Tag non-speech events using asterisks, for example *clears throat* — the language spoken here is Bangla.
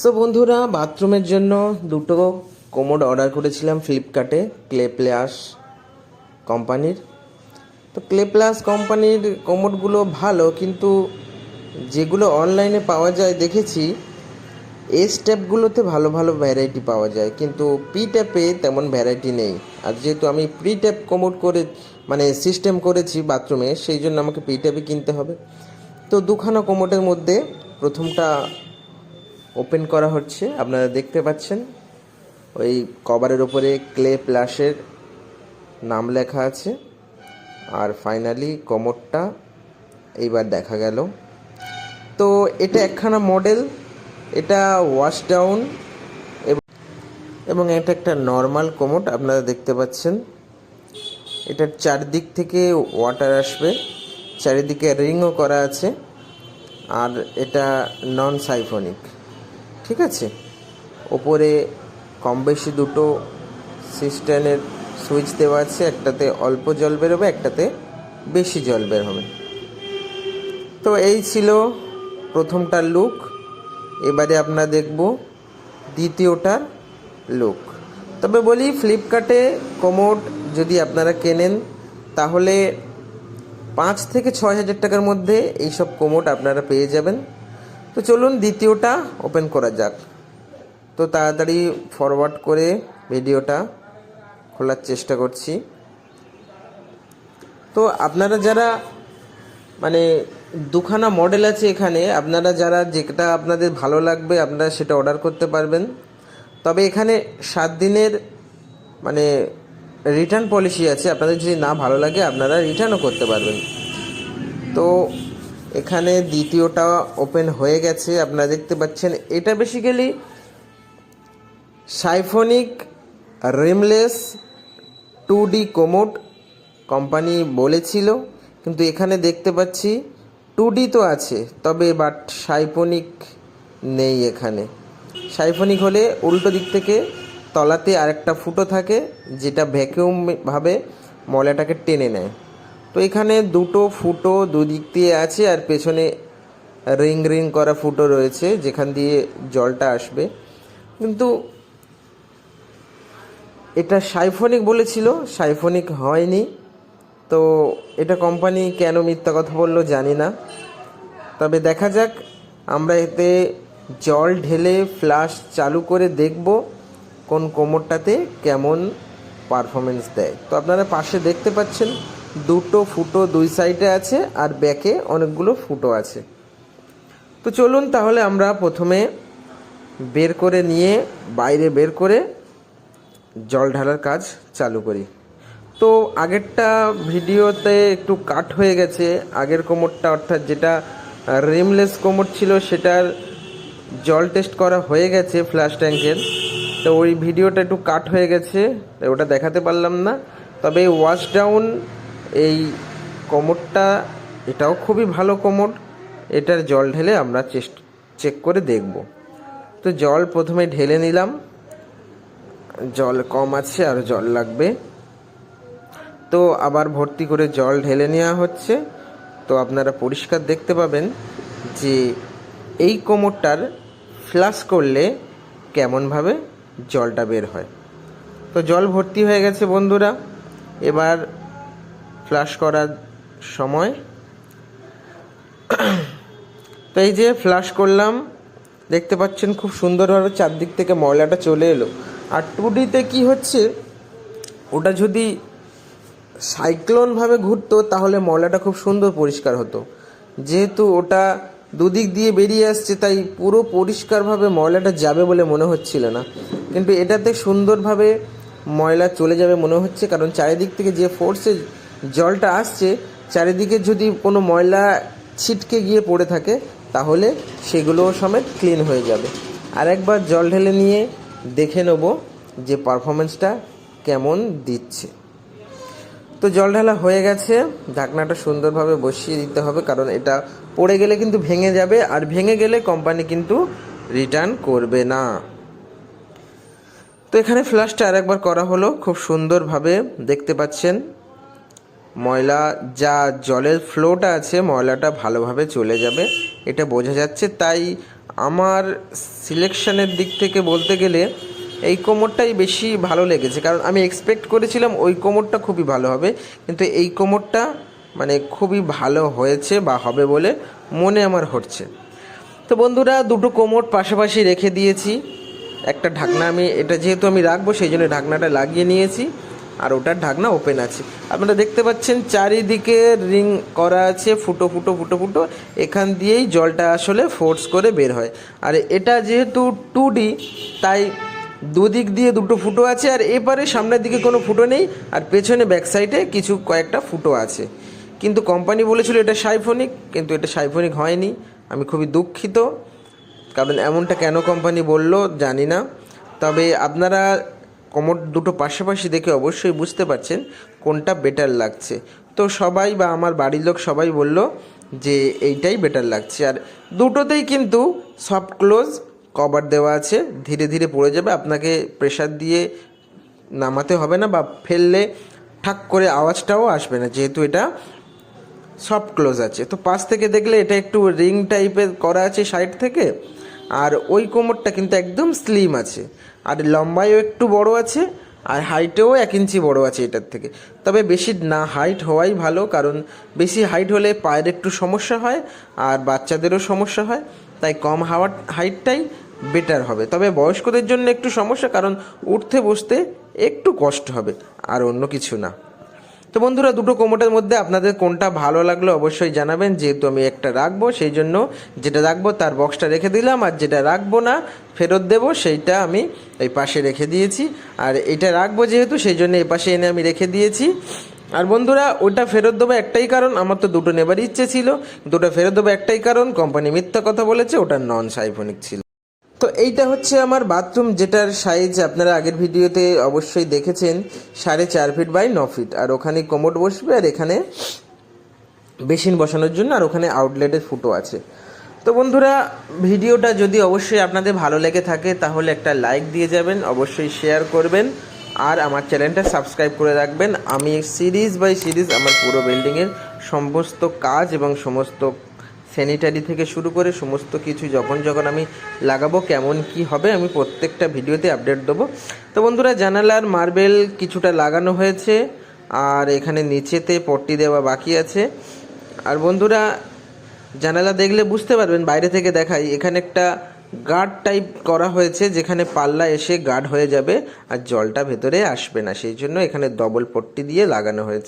সো বন্ধুরা বাথরুমের জন্য দুটো কোমোড অর্ডার করেছিলাম ফ্লিপকার্টে ক্লে প্লাস কোম্পানির তো ক্লে প্লাস কোম্পানির কোমোডগুলো ভালো, কিন্তু যেগুলো অনলাইনে পাওয়া যায়, দেখেছি এ স্টেপগুলোতে ভালো ভালো ভ্যারাইটি পাওয়া যায়, কিন্তু পি ট্যাপে তেমন ভ্যারাইটি নেই। আর যেহেতু আমি প্রি ট্যাপ কোমোড করে মানে সিস্টেম করেছি বাথরুমে সেই জন্য আমাকে পি ট্যাপে কিনতে হবে। তো দুখানা কোমোডের মধ্যে প্রথমটা ওপেন করা হচ্ছে, আপনারা দেখতে পাচ্ছেন, ওই কভারের ওপরে ক্লে প্লাসের নাম লেখা আছে। আর ফাইনালি কোমরটা এইবার দেখা গেল। তো এটা একখানা মডেল এটা ওয়াশ ডাউন এবং এটা একটা নর্মাল কোমোট আপনারা দেখতে পাচ্ছেন। এটার চারদিক থেকে ওয়াটার আসবে, চারিদিকে রিংও করা আছে, আর এটা নন সাইফোনিক ঠিক আছে? ওপরে কম বেশি দুটো সিস্টেনের সুইচ দেওয়া আছে, একটাতে অল্প জল বেরোবে, একটাতে বেশি জল বের হবে। তো এই ছিল প্রথমটার লুক এবারে আমরা দেখব দ্বিতীয়টার লুক তবে বলি ফ্লিপকার্টে কোমোড যদি আপনারা কেনেন, তাহলে পাঁচ থেকে ছয় হাজার টাকার মধ্যে এইসব কোমোড আপনারা পেয়ে যাবেন। তো চলুন দ্বিতীয়টা ওপেন করা যাক। তো তাড়াতাড়ি ফরওয়ার্ড করে ভিডিওটা খোলার চেষ্টা করছি। তো আপনারা যারা মানে দুখানা মডেল আছে এখানে, আপনারা যারা যেটা আপনাদের ভালো লাগবে, আপনারা সেটা অর্ডার করতে পারবেন। তবে এখানে সাত দিনের মানে রিটার্ন পলিসি আছে। আপনাদের যদি না ভালো লাগে, আপনারা রিটার্নও করতে পারবেন। তো এখানে দ্বিতীয়টা ওপেন হয়ে গেছে, আপনারা দেখতে পাচ্ছেন। এটা basically siphonic, rimless two D commode company বলেছিল, কিন্তু এখানে দেখতে পাচ্ছি টু ডি তো আছে, তবে বাট সাইফোনিক নেই এখানে। সাইফোনিক হলে উল্টো দিক থেকে তলাতে আরেকটা ফুটো থাকে, যেটা ভ্যাকিউম ভাবে ময়লাটাকে টেনে নেয়। তো এখানে দুটো ফুটো দুদিক দিয়ে আছে, আর পেছনে রিং রিং করা ফুটো রয়েছে, যেখান দিয়ে জলটা আসবে। কিন্তু এটা সাইফোনিক বলেছিল, সাইফোনিক হয়নি। তো এটা কোম্পানি কেন মিথ্যা কথা বলল জানি না। তবে দেখা যাক, আমরা এতে জল ঢেলে ফ্লাশ চালু করে দেখব কোন কোমরটাতে কেমন পারফরমেন্স দেয়। তো আপনারা পাশে দেখতে পাচ্ছেন, দুটো ফুটো দুই সাইডে আছে আর ব্যাকে অনেকগুলো ফুটো আছে। তো চলুন তাহলে আমরা প্রথমে বের করে নিয়ে বাইরে বের করে জল ঢালার কাজ চালু করি। তো আগেরটা ভিডিওতে একটু কাট হয়ে গেছে। আগের কোমরটা অর্থাৎ যেটা রিমলেস কোমর ছিল সেটার জল টেস্ট করা হয়ে গেছে ফ্ল্যাশ ট্যাঙ্কের। তো ওই ভিডিওটা একটু কাট হয়ে গেছে ওটা দেখাতে পারলাম না। তবে ওয়াশ ডাউন এই কোমরটা, এটাও খুবই ভালো কোমর। এটার জল ঢেলে আমরা চেষ্ট চেক করে দেখব। তো জল প্রথমে ঢেলে নিলাম। জল কম আছে আর জল লাগবে। তো আবার ভর্তি করে জল ঢেলে নেওয়া হচ্ছে। তো আপনারা পরিষ্কার দেখতে পাবেন যে এই কোমরটার ফ্লাশ করলে কেমনভাবে জলটা বের হয়। তো জল ভর্তি হয়ে গেছে বন্ধুরা। এবার ফ্লাশ করার সময় *clears throat* তো এই যে ফ্লাশ করলাম, দেখতে পাচ্ছেন খুব সুন্দরভাবে চারদিক থেকে ময়লাটা চলে এলো। আর টু ডিতে কী হচ্ছে? ওটা যদি সাইক্লোনভাবে ঘুরতো, তাহলে ময়লাটা খুব সুন্দর পরিষ্কার হতো। যেহেতু ওটা দুদিক দিয়ে বেরিয়ে আসছে, তাই পুরো পরিষ্কারভাবে ময়লাটা যাবে বলে মনে হচ্ছিল না। কিন্তু এটাতে সুন্দরভাবে ময়লা চলে যাবে মনে হচ্ছে, কারণ চারিদিক থেকে যে ফোর্সে জলটা আসছে, চারিদিকে যদি কোনো ময়লা ছিটকে গিয়ে পড়ে থাকে, তাহলে সেগুলোও সমেত ক্লিন হয়ে যাবে। আর একবার জল ঢেলে নিয়ে দেখে নেব যে পারফরমেন্সটা কেমন দিচ্ছে। তো জল ঢালা হয়ে গেছে, ঢাকনাটা সুন্দরভাবে বসিয়ে দিতে হবে, কারণ এটা পড়ে গেলে কিন্তু ভেঙে যাবে, আর ভেঙে গেলে কোম্পানি কিন্তু রিটার্ন করবে না। তো এখানে ফ্লাশটা আরেকবার করা হলো, খুব সুন্দরভাবে দেখতে পাচ্ছেন। ময়লা, যা জলের ফ্লোটা আছে, ময়লাটা ভালোভাবে চলে যাবে, এটা বোঝা যাচ্ছে, তাই আমার সিলেকশানের দিক থেকে বলতে গেলে, এই কোমরটাই বেশি ভালো লেগেছে। কারণ আমি এক্সপেক্ট করেছিলাম ওই কোমরটা খুবই ভালো হবে, কিন্তু এই কোমরটা মানে খুবই ভালো হয়েছে বা হবে বলে মনে আমার হচ্ছে। তো বন্ধুরা, দুটো কোমর পাশাপাশি রেখে দিয়েছি। একটা ঢাকনা আমি, এটা যেহেতু আমি রাখব, সেই জন্য ঢাকনাটা লাগিয়ে নিয়েছি। আর ওটার ঢাকনা ওপেন আছে। আপনারা দেখতে পাচ্ছেন চারিদিকে রিং করা আছে, ফুটো ফুটো ফুটো ফুটো। এখান দিয়েই জলটা আসলে ফোর্স করে বের হয়। আর এটা যেহেতু টু তাই দুদিক দিয়ে দুটো ফুটো আছে আর এপারে সামনের দিকে কোনো ফুটো নেই আর পেছনে ব্যাক সাইডে কিছু কয়েকটা ফুটো আছে। কিন্তু কোম্পানি বলেছিল এটা সাইফোনিক কিন্তু এটা সাইফোনিক হয়নি। আমি খুবই দুঃখিত। কারণ এমনটা কেন কোম্পানি বলল জানি না। তবে আপনারা কোমর দুটো পাশাপাশি দেখে অবশ্যই বুঝতে পারছেন কোনটা বেটার লাগছে। তো সবাই বা আমার বাড়ির লোক সবাই বলল যে এইটাই বেটার লাগছে। আর দুটোতেই কিন্তু সফট ক্লোজ কভার দেওয়া আছে, ধীরে ধীরে পড়ে যাবে। আপনাকে প্রেশার দিয়ে নামাতে হবে না বা ফেললে ঠাক করে আওয়াজটাও আসবে না, যেহেতু এটা সফট ক্লোজ আছে। তো পাশ থেকে দেখলে এটা একটু রিং টাইপের করা আছে সাইড থেকে। আর ওই কোমরটা কিন্তু একদম স্লিম আছে। আর লম্বায়ও একটু বড় আছে, আর হাইটেও এক ইঞ্চি বড় আছে এটার থেকে। তবে বেশি না, হাইট হওয়াই ভালো, কারণ বেশি হাইট হলে পায়ের একটু সমস্যা হয়, আর বাচ্চাদেরও সমস্যা হয়, তাই কম হাওয়ার হাইটটাই বেটার হবে। তবে বয়স্কদের জন্য একটু সমস্যা, কারণ উঠতে বসতে একটু কষ্ট হবে, আর অন্য কিছু না। তো বন্ধুরা, দুটো কোমোটের মধ্যে আপনাদের কোনটা ভালো লাগল অবশ্যই জানাবেন। যেহেতু আমি একটা রাখব, সেই জন্য যেটা রাখব তার বক্সটা রেখে দিলাম। আর যেটা রাখব না, ফেরত দেবো, সেইটা আমি এই পাশে রেখে দিয়েছি। আর এটা রাখব যেহেতু, সেই জন্য এই পাশে এনে আমি রেখে দিয়েছি। আর বন্ধুরা, ওটা ফেরত দেবো একটাই কারণ, আমার তো দুটো নেবার ইচ্ছে ছিল। দুটো ফেরত দেবো একটাই কারণ কোম্পানি মিথ্যা কথা বলেছে, ওটা নন সাইফোনিক ছিল। তো এইটা হচ্ছে আমার বাথরুম যেটার সাইজ আপনারা আগের ভিডিওতে অবশ্যই দেখেছেন, সাড়ে চার ফিট বাই ন ফিট আর ওখানে কোমোড বসবে, আর এখানে বেসিন বসানোর জন্য, আর ওখানে আউটলেটের ফুটো আছে। তো বন্ধুরা, ভিডিওটা যদি অবশ্যই আপনাদের ভালো লেগে থাকে, তাহলে একটা লাইক দিয়ে যাবেন, অবশ্যই শেয়ার করবেন, আর আমার চ্যানেলটা সাবস্ক্রাইব করে রাখবেন। আমি সিরিজ বাই সিরিজ আমার পুরো বিল্ডিংয়ের সমস্ত কাজ এবং সমস্ত স্যানিটারি থেকে শুরু করে সমস্ত কিছু যখন যখন আমি লাগাবো, কেমন কি হবে আমি প্রত্যেকটা ভিডিওতে আপডেট দেবো। তো বন্ধুরা জানালার মার্বেল কিছুটা লাগানো হয়েছে, আর এখানে নিচেতে পট্টি দেওয়া বাকি আছে। আর বন্ধুরা, জানালা দেখলে বুঝতে পারবেন, বাইরে থেকে দেখাই, এখানে একটা গার্ড টাইপ করা হয়েছে, যেখানে পাল্লা এসে গার্ড হয়ে যাবে আর জলটা ভেতরে আসবে না। সেই জন্য এখানে ডবল পট্টি দিয়ে লাগানো হয়েছে।